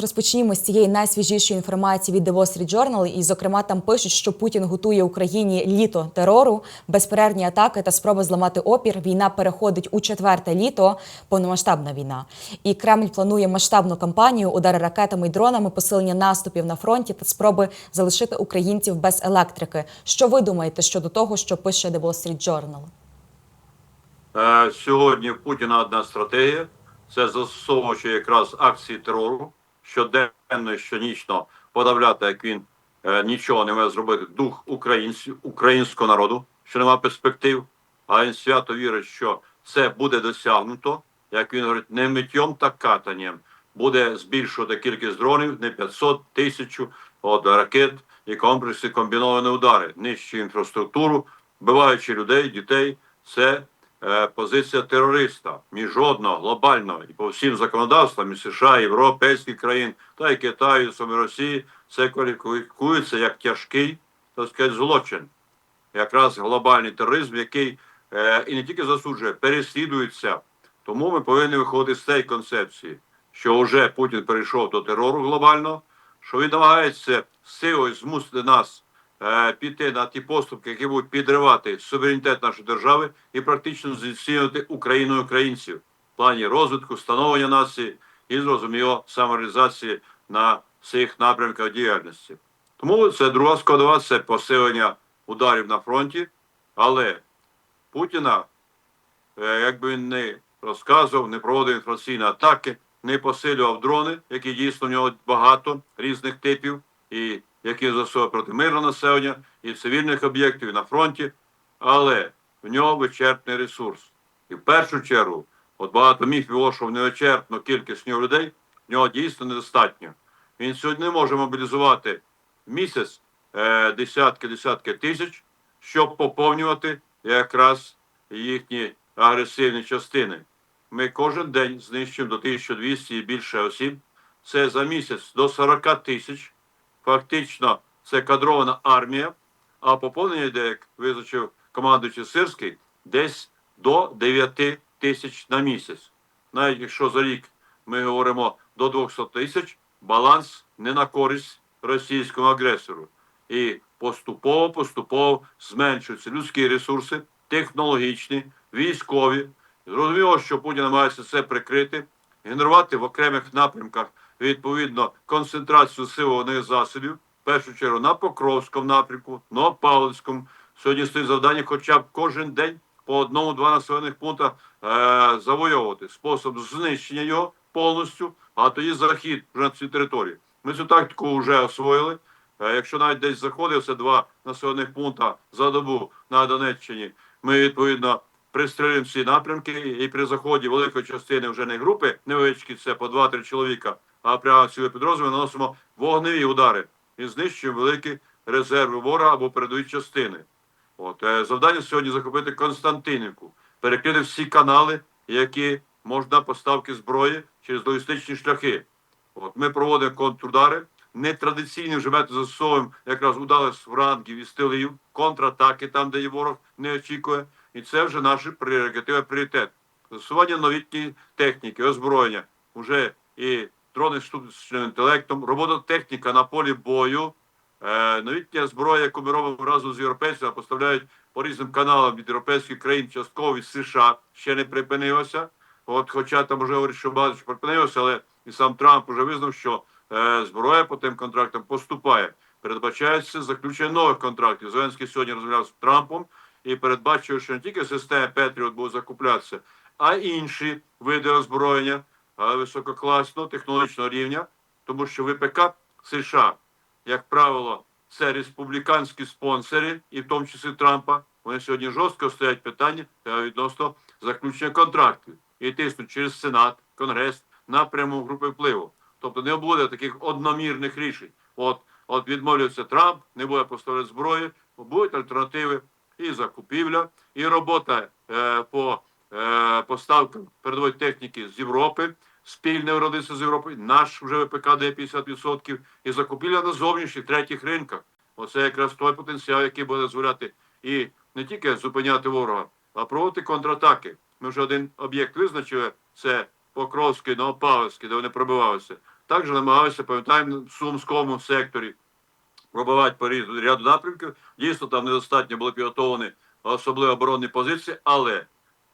Розпочнімо з цієї найсвіжішої інформації від The Wall Street Journal. І, зокрема, там пишуть, що Путін готує Україні літо терору, безперервні атаки та спроби зламати опір. Війна переходить у четверте літо, повномасштабна війна. І Кремль планує масштабну кампанію, удари ракетами і дронами, посилення наступів на фронті та спроби залишити українців без електрики. Що ви думаєте щодо того, що пише The Wall Street Journal? Е, Сьогодні Путіна одна стратегія це застосовуючи якраз акції терору щоденно і щонічно подавляти, як він е, нічого не може зробити дух українців, українського народу, що нема перспектив. А він свято вірить, що це буде досягнуто. Як він говорить, не миттєм та катанням буде збільшувати кількість дронів не 500 тисячу от ракет і комплекси комбіновані удари, нищує інфраструктуру, вбиваючи людей, дітей. Це позиція терориста міжнародного, глобального і по всім законодавствам і США, європейських країн та й Китаю, саме Росії, це кваліфікується як тяжкий так сказати, злочин. Якраз глобальний тероризм, який е, і не тільки засуджує, переслідується. Тому ми повинні виходити з цієї концепції, що вже Путін перейшов до терору глобального, що він намагається силою змусити нас е, піти на ті поступки, які будуть підривати суверенітет нашої держави і практично знецінювати Україну і українців в плані розвитку, становлення нації і зрозуміло самореалізації на всіх напрямках діяльності. Тому це друга складова це посилення ударів на фронті, але Путіна, е, як би він не розказував, не проводив інформаційні атаки, не посилював дрони, які дійсно в нього багато різних типів, і які застосовує проти мирного населення, і цивільних об'єктів, і на фронті, але в нього вичерпний ресурс. І в першу чергу, от багато міфів було, що в невичерпну кількість нього людей, в нього дійсно недостатньо. Він сьогодні не може мобілізувати місяць е, десятки-десятки тисяч, щоб поповнювати якраз їхні агресивні частини. Ми кожен день знищуємо до 1200 і більше осіб. Це за місяць до 40 тисяч. Фактично, це кадрована армія, а поповнення йде, як визначив командуючий Сирський, десь до 9 тисяч на місяць. Навіть якщо за рік ми говоримо до 200 тисяч, баланс не на користь російському агресору. І поступово, поступово зменшуються людські ресурси, технологічні, військові. Зрозуміло, що Путін намагається це прикрити, генерувати в окремих напрямках відповідно концентрацію силових засобів, в першу чергу на Покровському напрямку, на Павлівському. Сьогодні стоїть завдання, хоча б кожен день по одному-два населених пунктах е, завойовувати спосіб знищення його повністю, а тоді захід вже на цю територію. Ми цю тактику вже освоїли. Е, Якщо навіть десь заходився два населених пункта за добу на Донеччині, ми відповідно пристрілюємо ці напрямки, і при заході великої частини вже не групи невеличкі, це по 2-3 чоловіка, а прямо цілі підрозділи наносимо вогневі удари і знищуємо великі резерви ворога або передові частини. От е, завдання сьогодні захопити Константинівку, перекрити всі канали, які можна поставки зброї через логістичні шляхи. От ми проводимо контрудари. Нетрадиційні вже методи застосовуємо якраз удали з франгів і стилів, контратаки там, де і ворог не очікує. І це вже наші прерогативи, пріоритет. Застосування новітньої техніки, озброєння, вже і дрони з штучним інтелектом, робототехніка на полі бою, е, новітня зброя, яку ми робимо разом з європейцями, поставляють по різним каналам від європейських країн, частково від США ще не припинилося. От, хоча там вже говорять, що багато що припинилося, але і сам Трамп вже визнав, що е, зброя по тим контрактам поступає. Передбачається заключення нових контрактів. Зеленський сьогодні розмовляв з Трампом і передбачив, що не тільки системи Петріот будуть закуплятися, а й інші види озброєння висококласного технологічного рівня, тому що ВПК США, як правило, це республіканські спонсори, і в тому числі Трампа. Вони сьогодні жорстко стоять питання відносно заключення контрактів і тиснуть через Сенат, Конгрес напряму групи впливу. Тобто не буде таких одномірних рішень. От, от відмовляється Трамп, не буде поставляти зброї, будуть альтернативи і закупівля, і робота е, по е, поставкам передової техніки з Європи, спільне виробництво з Європою, наш вже ВПК дає 50%, і закупівля на зовнішніх третіх ринках. Оце якраз той потенціал, який буде дозволяти і не тільки зупиняти ворога, а проводити контратаки. Ми вже один об'єкт визначили, це Покровський, Новопавлівський, де вони пробивалися. Також намагався, пам'ятаємо, в Сумському секторі пробивати по ряду напрямків. Дійсно, там недостатньо були підготовлені особливо оборонні позиції, але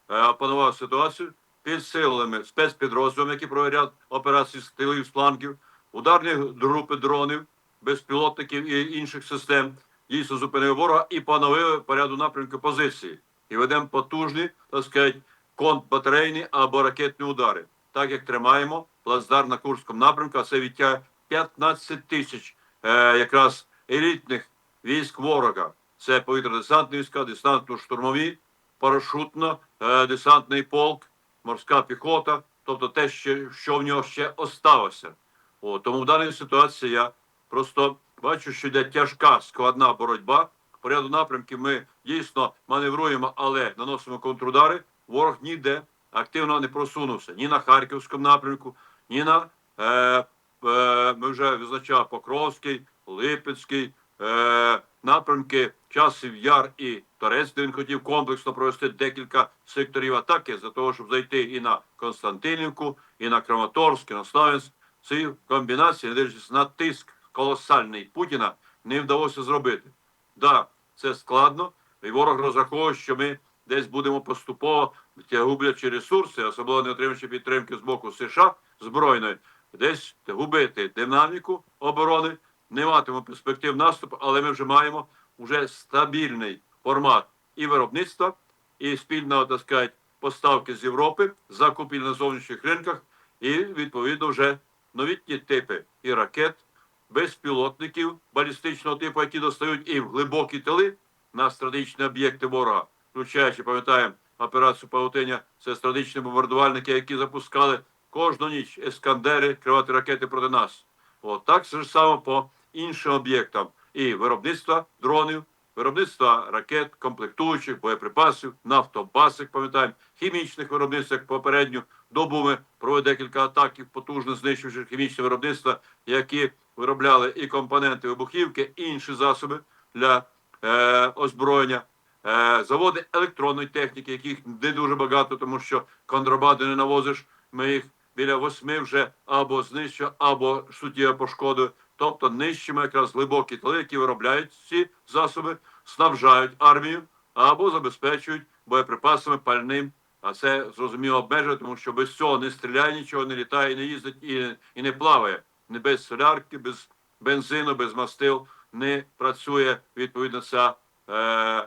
е, опанував ситуацію під силами спецпідрозділів, які проводять операції з тилів флангів, ударні групи дронів, безпілотників і інших систем. Дійсно зупинили ворога і поновили по ряду напрямку позиції. І ведемо потужні, так сказати, контрбатарейні або ракетні удари. Так як тримаємо плацдарм на Курському напрямку, а це відтягує 15 тисяч е, якраз елітних військ ворога. Це повітряно-десантні війська, десантно-штурмові, парашутно-десантний полк, морська піхота, тобто те, що, що в нього ще осталося. О, тому в даній ситуації я просто бачу, що йде тяжка складна боротьба. По ряду напрямків ми дійсно маневруємо, але наносимо контрудари. Ворог ніде активно не просунувся ні на Харківському напрямку, ні на е, е, ми вже визначали Покровський, Липецький, е, напрямки Часів Яр і Торець, де він хотів комплексно провести декілька секторів атаки для того, щоб зайти і на Константинівку, і на Краматорськ, і на Славянськ. Ці комбінації, не дивлячись на тиск колосальний Путіна, не вдалося зробити. Да, це складно, і ворог розраховує, що ми десь будемо поступово гублячи ресурси, особливо не отримуючи підтримки з боку США збройної, десь губити динаміку оборони, не матимемо перспектив наступу, але ми вже маємо вже стабільний формат і виробництва, і спільного, так сказати, поставки з Європи, закупівлі на зовнішніх ринках, і відповідно вже новітні типи і ракет, безпілотників балістичного типу, які достають і в глибокі тили на стратегічні об'єкти ворога, включаючи, пам'ятаємо, операцію Павутиня, це стратегічні бомбардувальники, які запускали кожну ніч ескандери, кривати ракети проти нас. От так же само по іншим об'єктам і виробництва дронів, виробництва ракет, комплектуючих, боєприпасів, нафтобасик, пам'ятаємо, хімічних виробництв, як попередню добу ми провели декілька атаків, потужно знищуючи хімічне виробництва, які виробляли і компоненти вибухівки, і інші засоби для е, озброєння. Е, заводи електронної техніки, яких не дуже багато, тому що контрабанди не навозиш. Ми їх біля восьми вже або знищуємо, або суттєво пошкодою. Тобто нищимо якраз глибокі тили, які виробляють ці засоби, снабжають армію або забезпечують боєприпасами пальним. А це зрозуміло обмежує, тому що без цього не стріляє нічого, не літає, не їздить і, і не плаває. Не без солярки, без бензину, без мастил не працює відповідно ця е,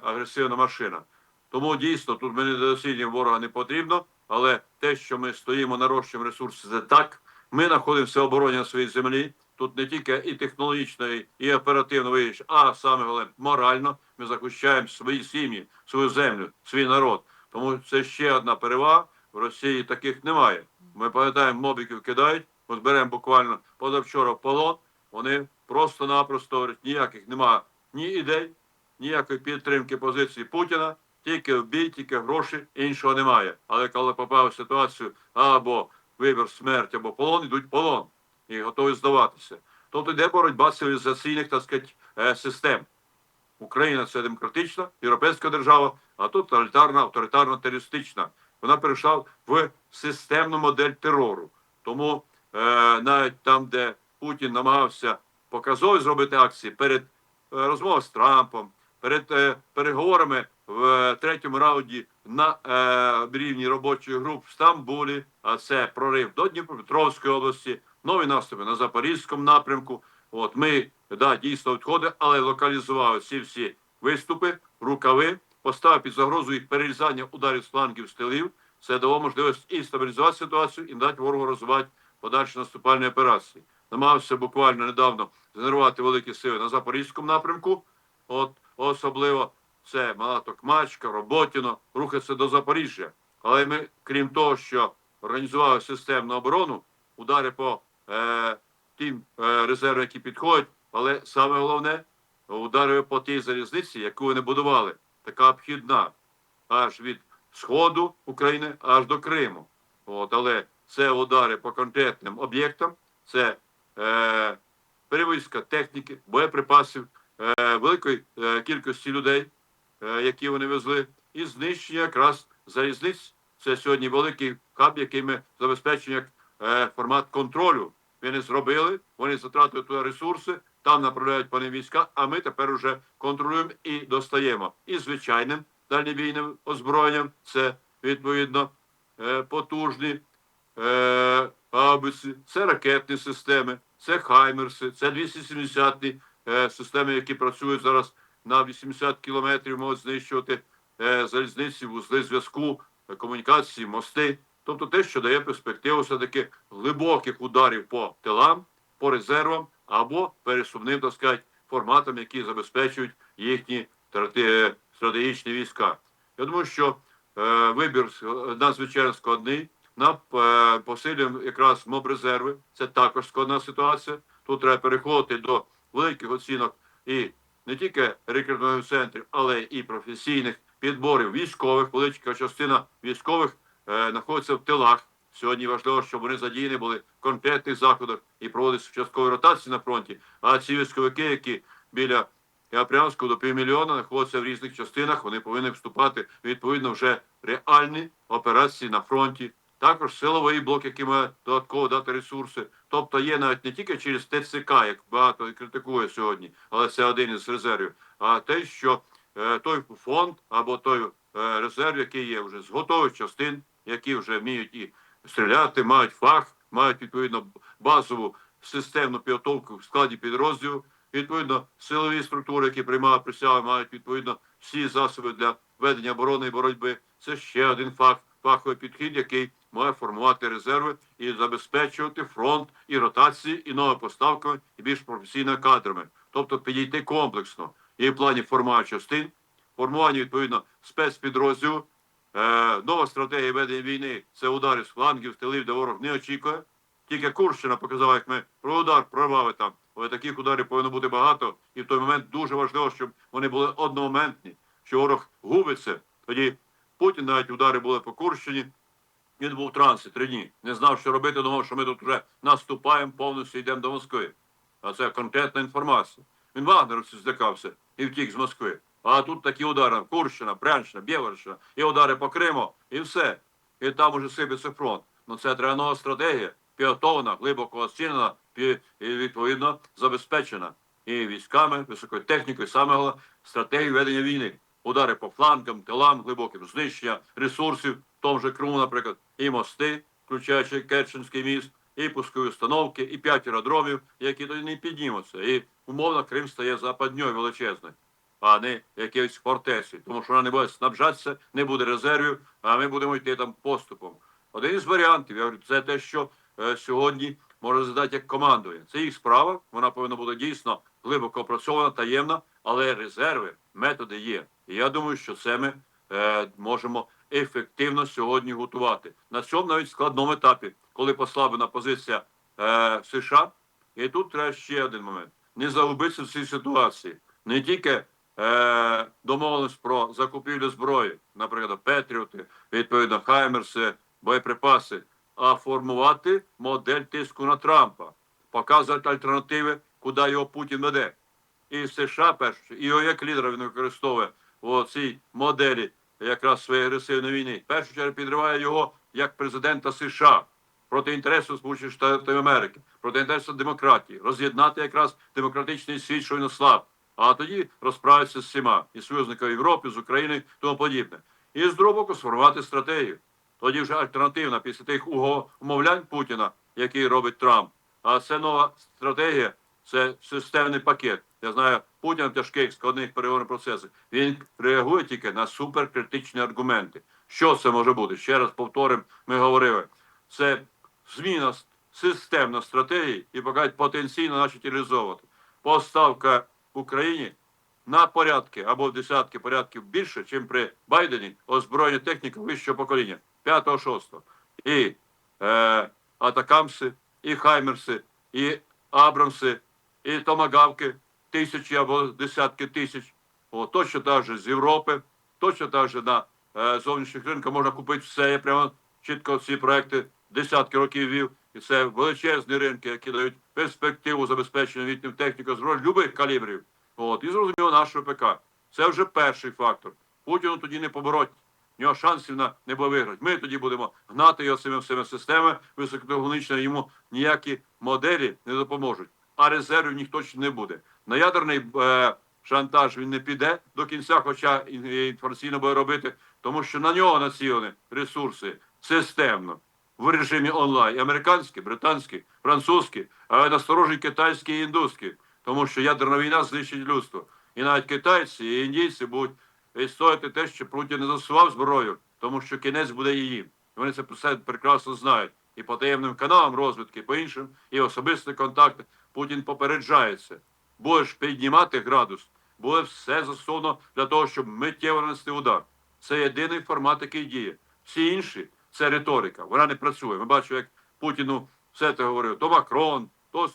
агресивна машина. Тому дійсно тут ми недооцінюємо ворога не потрібно, але те, що ми стоїмо нарощуємо ресурси, це так. Ми знаходимося в обороні на своїй землі. Тут не тільки і технологічно, і- і оперативно виїжджаємо, а саме головне морально. Ми захищаємо свої сім'ї, свою землю, свій народ. Тому це ще одна перевага. В Росії таких немає. Ми пам'ятаємо, мобіків кидають. От беремо буквально позавчора полон. Вони просто-напросто говорять, ніяких немає ні ідей, ніякої підтримки позиції Путіна, тільки вбій, тільки гроші, іншого немає. Але коли попав в ситуацію або вибір смерть, або полон, йдуть в полон і готові здаватися. Тобто йде боротьба цивілізаційних так сказати, е, систем. Україна це демократична, європейська держава, а тут тоталітарна, авторитарна, терористична. Вона перейшла в системну модель терору. Тому е, навіть там, де Путін намагався показові зробити акції перед е, розмовою з Трампом, перед е, переговорами в е, третьому раунді на е, рівні робочої груп в Стамбулі, а це прорив до Дніпропетровської області, нові наступи на Запорізькому напрямку. От ми да, дійсно відходи, але локалізували ці всі виступи, рукави, поставив під загрозу їх перерізання ударів з флангів з тилів. Це дало можливість і стабілізувати ситуацію, і дати ворогу розвивати подальші наступальні операції. Намагався буквально недавно згенерувати великі сили на Запорізькому напрямку. От особливо це Мала Токмачка, Роботіно, рухатися до Запоріжжя. Але ми, крім того, що організували системну оборону, удари по е, тим е, резервам, які підходять, але саме головне удари по тій залізниці, яку вони будували, така обхідна аж від сходу України аж до Криму. От, але це удари по конкретним об'єктам, це е, перевозка техніки, боєприпасів, е, великої е, кількості людей, які вони везли, і знищення якраз залізниць. Це сьогодні великий хаб, який ми забезпечуємо як е, формат контролю. не зробили. Вони затратили туди ресурси, там направляють ним війська. А ми тепер уже контролюємо і достаємо. І звичайним дальнобійним озброєнням це відповідно е, потужні е, абиси, це ракетні системи, це хаймерси, це 270 е, системи, які працюють зараз на 80 кілометрів, можуть знищувати е, залізниці, вузли зв'язку, е, комунікації, мости. Тобто те, що дає перспективу все-таки глибоких ударів по тилам, по резервам або пересувним, так сказати, форматам, які забезпечують їхні страте- стратегічні війська. Я думаю, що е, вибір надзвичайно складний. Нам е, посилюємо якраз мобрезерви. Це також складна ситуація. Тут треба переходити до великих оцінок і не тільки рекрутингових центрів, але і професійних підборів військових. Велика частина військових е, знаходиться в тилах. Сьогодні важливо, щоб вони задіяні були в конкретних заходах і проводиться часткові ротації на фронті. А ці військовики, які біля Апрянського до півмільйона знаходяться в різних частинах, вони повинні вступати відповідно вже реальні операції на фронті. Також силовий блок, який має додатково дати ресурси. Тобто є навіть не тільки через ТЦК, як багато критикує сьогодні, але це один із резервів, а те, що е, той фонд або той е, резерв, який є вже з готових частин, які вже вміють і стріляти, мають фах, мають відповідно базову системну підготовку в складі підрозділу. Відповідно, силові структури, які приймають присягу, мають відповідно всі засоби для ведення оборони і боротьби. Це ще один факт, фаховий підхід, який має формувати резерви і забезпечувати фронт і ротації, і новими поставками, і більш професійними кадрами. Тобто підійти комплексно і в плані формування частин, формування відповідно спецпідрозділу, е, нова стратегія ведення війни це удари з флангів, тилів, де ворог не очікує. Тільки Курщина показала, як ми про удар прорвали там. Але таких ударів повинно бути багато. І в той момент дуже важливо, щоб вони були одномоментні, що ворог губиться. Тоді Путін навіть удари були по Курщині. Він був в трансі три дні. Не знав, що робити, думав, що ми тут вже наступаємо, повністю йдемо до Москви. А це конкретна інформація. Він вагнеровців злякався і втік з Москви. А тут такі удари Курщина, Брянщина, Бєварщина, і удари по Криму, і все. І там уже сипеться фронт. Ну це треба нова стратегія, підготовлена, глибоко оцінена і відповідно забезпечена і військами, високою технікою, саме головне стратегією ведення війни. Удари по флангам, тилам, глибоким знищення ресурсів, тому же Криму, наприклад, і мости, включаючи Керченський міст, і пускові установки, і п'ять аеродромів, які тоді не піднімуться. І умовно Крим стає западньою величезною, а не якоюсь фортеці, тому що вона не буде снабжатися, не буде резервів, а ми будемо йти там поступом. Один із варіантів, я говорю, це те, що е, сьогодні може задати як командує. Це їх справа. Вона повинна бути дійсно глибоко опрацьована, таємна, але резерви, методи є. І я думаю, що це ми е, можемо ефективно сьогодні готувати на цьому навіть складному етапі, коли послаблена позиція е, США. І тут треба ще один момент: не загубитися в цій ситуації. Не тільки е, домовленість про закупівлю зброї, наприклад, Петріоти, відповідно, Хаймерси, боєприпаси, а формувати модель тиску на Трампа, показувати альтернативи, куди його Путін веде. І США перше, і його як лідера він використовує у цій моделі якраз своєї агресивної війни. В першу чергу підриває його як президента США проти інтересу Сполучених Штатів Америки, проти інтересу демократії, роз'єднати якраз демократичний світ, що він ослаб. А тоді розправитися з всіма і союзниками Європи, з України, тому подібне. І з другого боку сформувати стратегію. Тоді вже альтернативна після тих умовлянь Путіна, які робить Трамп. А це нова стратегія, це системний пакет. Я знаю, Путін в тяжких складних переговорних процесах. Він реагує тільки на суперкритичні аргументи. Що це може бути? Ще раз повторимо, ми говорили. Це зміна системна стратегії і поки потенційно значить реалізовувати. Поставка Україні на порядки або в десятки порядків більше, ніж при Байдені озброєння техніки вищого покоління, 5-6. І е, Атакамси, і Хаймерси, і Абрамси, і Томагавки, тисячі або десятки тисяч. О, точно так же з Європи, точно так же на е, зовнішніх ринках можна купити все. Я прямо чітко ці проекти десятки років вів. І це величезні ринки, які дають перспективу забезпечення літнім технікою зброї любих калібрів. От, і зрозуміло наш ВПК. Це вже перший фактор. Путіну тоді не побороть в нього шансів на не буде виграти. Ми тоді будемо гнати його цими всіми системами високотехнологічно, йому ніякі моделі не допоможуть. А резервів ніхто точно не буде. На ядерний е, шантаж він не піде до кінця, хоча і- і інформаційно буде робити, тому що на нього націлені ресурси системно в режимі онлайн. Американські, британські, французькі, але насторожі китайські і індуські, тому що ядерна війна знищить людство. І навіть китайці і індійці будуть відстояти те, що Путін не засував зброю, тому що кінець буде її. Вони це все прекрасно знають. І по таємним каналам розвідки, по іншим, і особисті контакти Путін попереджається. Будеш піднімати градус, буде все засуно для того, щоб миттєво нанести удар. Це єдиний формат, який діє. Всі інші це риторика. Вона не працює. Ми бачимо, як Путіну все це говорив: то Макрон, то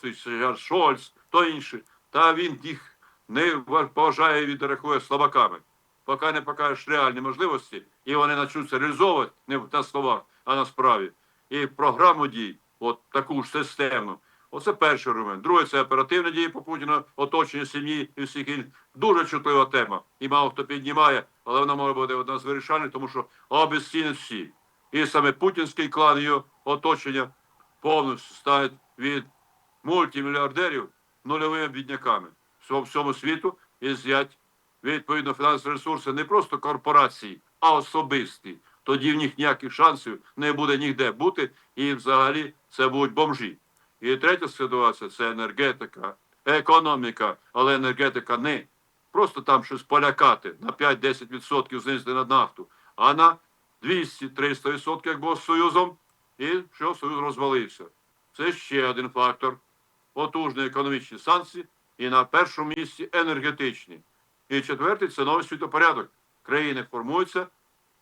Шольц, то інші. Та він їх не поважає і відрахує слабаками. Поки не покажеш реальні можливості, і вони почнуться реалізовувати не на словах, а на справі. І програму дій, от таку ж системну. Оце перший аргумент. Друге, це оперативні дії по Путіну, оточення сім'ї і всіх інших. Дуже чутлива тема. І мало хто піднімає, але вона може бути одна з вирішальних, тому що обезцінить всі. І саме путінський клан його оточення повністю стануть від мультимільярдерів нульовими бідняками всього всьому світу і з'ять відповідно фінансові ресурси не просто корпорації, а особисті. Тоді в них ніяких шансів не буде ніде бути, і взагалі це будуть бомжі. І третя ситуація це енергетика, економіка, але енергетика не просто там щось полякати на 5-10% знизити на нафту, а на 200-300%, як було з Союзом, і що Союз розвалився. Це ще один фактор. Потужні економічні санкції і на першому місці енергетичні. І четвертий це новий світопорядок. Країни формуються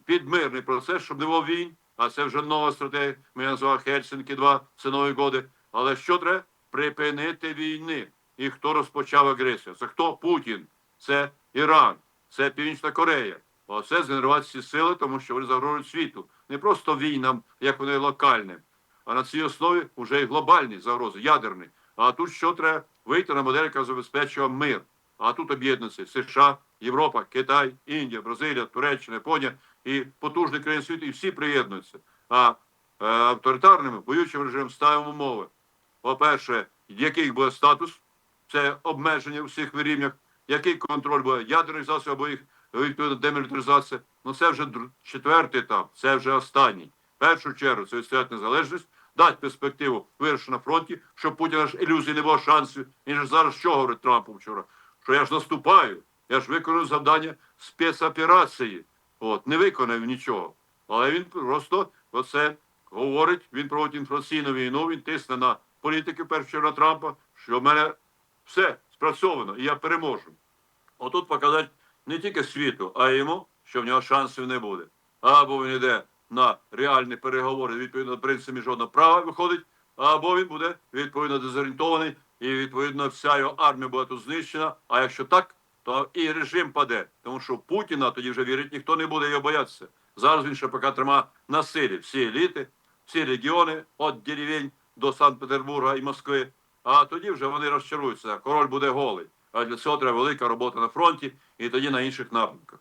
під мирний процес, щоб не було війн, а це вже нова стратегія. Ми назвали Хельсинки 2, це нові годи. Але що треба? Припинити війни. І хто розпочав агресію? Це хто? Путін, це Іран, це Північна Корея. Оце згенерувати ці сили, тому що вони загрожують світу. Не просто війнам, як вони локальним, а на цій основі вже і глобальні загрози, ядерні. А тут що треба? Вийти на модель, яка забезпечує мир. А тут об'єднуються США, Європа, Китай, Індія, Бразилія, Туреччина, Японія і потужні країни світу, і всі приєднуються. А е, авторитарними воюючим режимом ставимо умови. По-перше, який буде статус, це обмеження всіх рівнях, який контроль буде ядерних засобів або їх відповідно демілітаризація. Ну це вже четвертий етап, це вже останній. В першу чергу це відстояти незалежність, дати перспективу вирішити на фронті, щоб Путін аж ілюзій не було шансів. Він же зараз що говорить Трампу вчора? Що я ж наступаю, я ж виконую завдання спецоперації. От, не виконав нічого. Але він просто оце говорить, він проводить інформаційну війну, він тисне на політики, на Трампа, що в мене все спрацьовано, і я переможу. Отут показати не тільки світу, а йому, що в нього шансів не буде. Або він йде на реальні переговори відповідно до принципу міжнародного права виходить, або він буде відповідно дезорієнтований, і відповідно вся його армія буде тут знищена. А якщо так, то і режим паде. Тому що Путіна тоді вже вірить ніхто не буде його боятися. Зараз він ще поки тримає на силі всі еліти, всі регіони від деревень до Санкт-Петербурга і Москви. А тоді вже вони розчаруються. Король буде голий. А для цього треба велика робота на фронті і тоді на інших напрямках.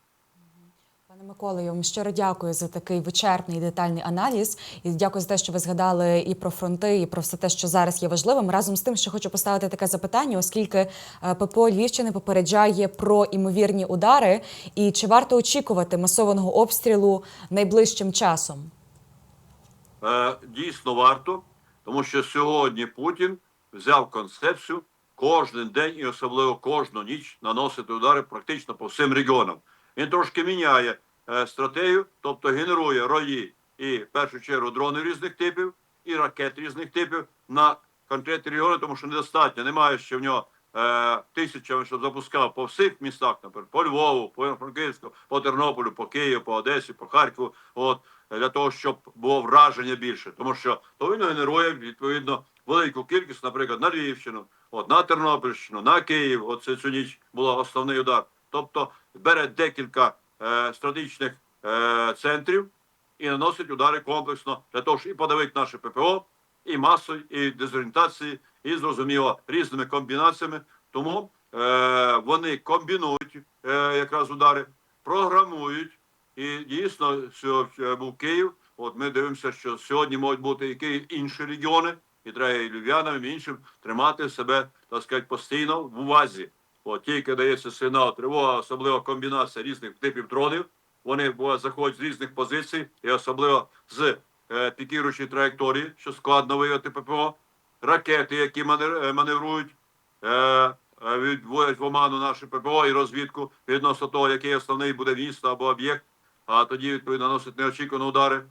Пане Миколо, я вам щиро дякую за такий вичерпний і детальний аналіз. І дякую за те, що ви згадали і про фронти, і про все те, що зараз є важливим. Разом з тим, що хочу поставити таке запитання, оскільки е, ППО Львівщини попереджає про імовірні удари, і чи варто очікувати масованого обстрілу найближчим часом? Е, дійсно варто, тому що сьогодні Путін взяв концепцію кожен день і особливо кожну ніч наносити удари практично по всім регіонам. Він трошки міняє е, стратегію, тобто генерує рої і в першу чергу дрони різних типів і ракет різних типів на конкретні регіони, тому що недостатньо. Немає ще в нього е, тисячами, щоб запускав по всіх містах, наприклад, по Львову, по Франківську, по Тернополю, по Києву, по Одесі, по Харкову. От для того, щоб було враження більше, тому що то він генерує відповідно велику кількість, наприклад, на Львівщину, от на Тернопільщину, на Київ. Оце цю ніч був основний удар. Тобто бере декілька е, стратегічних е, центрів і наносить удари комплексно для того, щоб і подавити наше ППО, і масою, і дезорієнтації, і зрозуміло різними комбінаціями. Тому е, вони комбінують е, якраз удари, програмують І дійсно, що був Київ. От ми дивимося, що сьогодні можуть бути і Київ, інші регіони, і треба і львів'янам, і іншим тримати себе, так сказати, постійно в увазі. От тільки дається сигнал тривога, особливо комбінація різних типів дронів. Вони заходять з різних позицій, і особливо з е, пікіруючої траєкторії, що складно виявити ППО, ракети, які е, маневрують, е, е, відводять в оману наше ППО і розвідку відносно того, який основний буде місто або об'єкт, а тоді відповідно наносить неочікувані удари.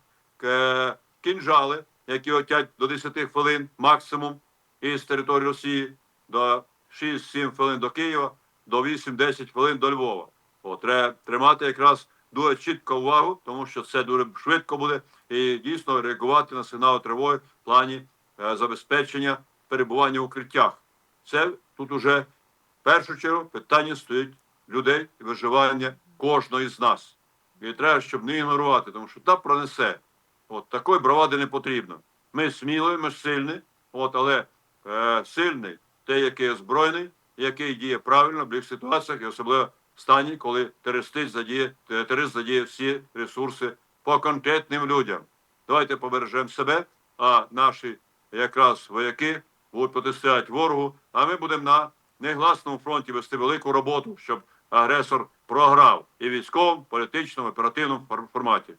Кінжали, які летять до 10 хвилин максимум із території Росії, до 6-7 хвилин до Києва, до 8-10 хвилин до Львова. О, треба тримати якраз дуже чітко увагу, тому що це дуже швидко буде, і дійсно реагувати на сигнали тривоги в плані е, забезпечення перебування в укриттях. Це тут уже в першу чергу питання стоїть людей і виживання кожного із нас. І треба, щоб не ігнорувати, тому що та пронесе. От такої бравади не потрібно. Ми сміливі, ми сильні, от, але е, сильний той, який озброєний, який діє правильно в будь ситуаціях, і особливо в стані, коли терорист задіє, те- терорист задіє всі ресурси по конкретним людям. Давайте побережемо себе, а наші якраз вояки будуть протистояти ворогу, а ми будемо на негласному фронті вести велику роботу, щоб агресор програв і військовому, політичному, оперативному фор- форматі.